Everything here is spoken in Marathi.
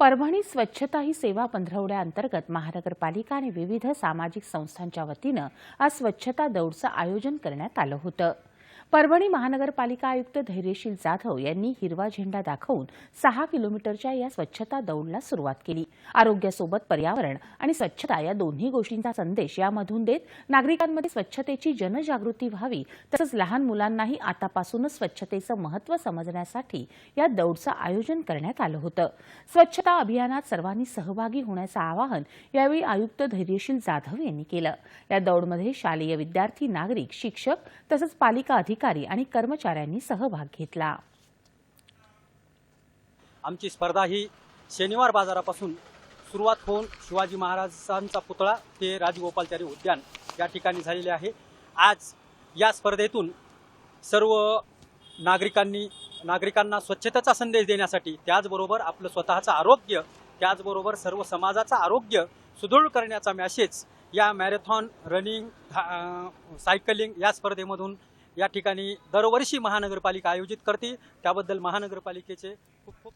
परभणी स्वच्छता ही सेवा पंधरवड्याअंतर्गत महानगरपालिका आणि विविध सामाजिक संस्थांच्या वतीनं आज स्वच्छता दौडचं आयोजन करण्यात आलं होतं. परभणी महानगरपालिका आयुक्त धैर्यशील जाधव यांनी हिरवा झेंडा दाखवून सहा किलोमीटरच्या या स्वच्छता दौडला सुरुवात केली. आरोग्यासोबत पर्यावरण आणि स्वच्छता या दोन्ही गोष्टींचा संदेश यामधून देत नागरिकांमध्ये स्वच्छतेची जनजागृती व्हावी तसंच लहान मुलांनाही आतापासूनच स्वच्छतेचं महत्त्व समजण्यासाठी या दौडचं आयोजन करण्यात आलं होतं. स्वच्छता अभियानात सर्वांनी सहभागी होण्याचं आवाहन यावेळी आयुक्त धैर्यशील जाधव यांनी केलं. या दौडमध्ये शालेय विद्यार्थी नागरिक शिक्षक तसंच पालिका अधिकारी अधिकारी आणि कर्मचाऱ्यांनी सहभाग घेतला. आमची स्पर्धा ही शनिवार बाजारापासून सुरुवात होऊन शिवाजी महाराजांचा पुतळा ते राजगोपालचारी उद्यान या ठिकाणी झालेले आहे. आज या स्पर्धेतून सर्व नागरिकांनी नागरिकांना स्वच्छतेचा संदेश देण्यासाठी त्याचबरोबर आपलं स्वतःचं आरोग्य त्याचबरोबर सर्व समाजाचं आरोग्य सुदृढ करण्याचा मॅसेज या मॅरेथॉन रनिंग सायकलिंग या स्पर्धेमधून या ठिकाणी दरवर्षी महानगरपालिका आयोजित करते. त्याबद्दल महानगरपालिकेचे खूप खूप